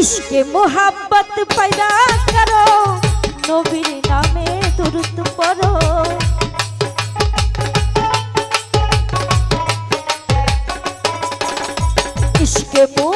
ইশকে মোহাব্বত পয়দা করো নবীর নামে দুরুদ পড়ো। ইশকে মোহাব্বত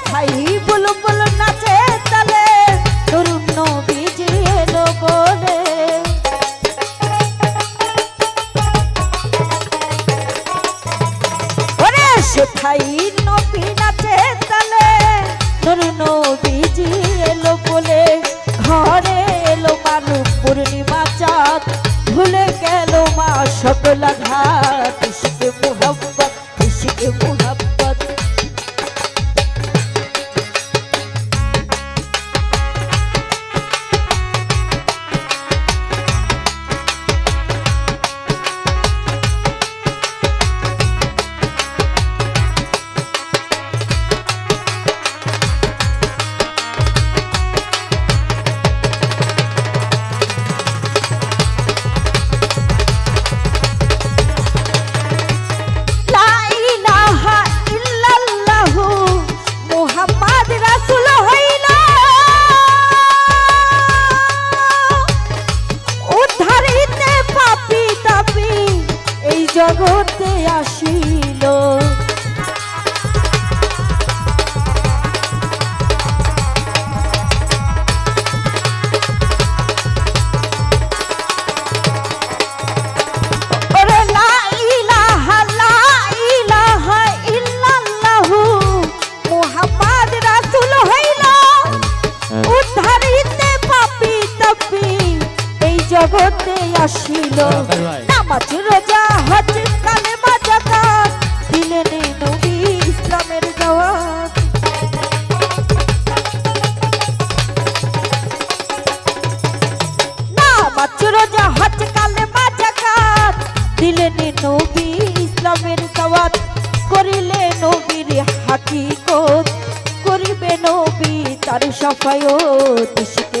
সে থাই বুলবুল নাচে তালে, তরুণ নবীজি নবী নাচে তালে, তরুণ নবীজি এলো বলে। ঘরে এলো মানু পূর্ণিমা চাঁদ, ভুলে গেল মা সকল আসিল। নামাজ রোজা হজ কালেমা যাকাত দিলেন নবী ইসলামের দাওয়াত নামাজ রোজা হজ কালেমা যাকাত দিলেন নবী ইসলামের দাওয়াত করিলে নবীর হাকিকত করিবে নবী তার সাফায়ত ইশকে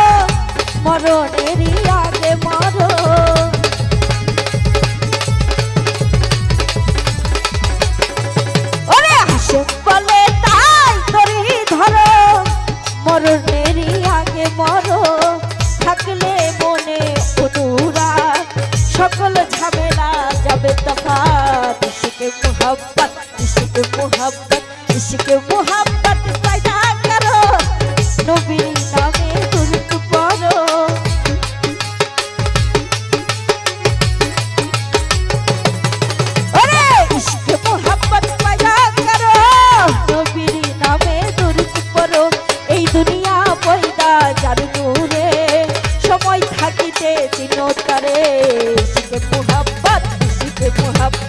মরণেরই আগে what happened.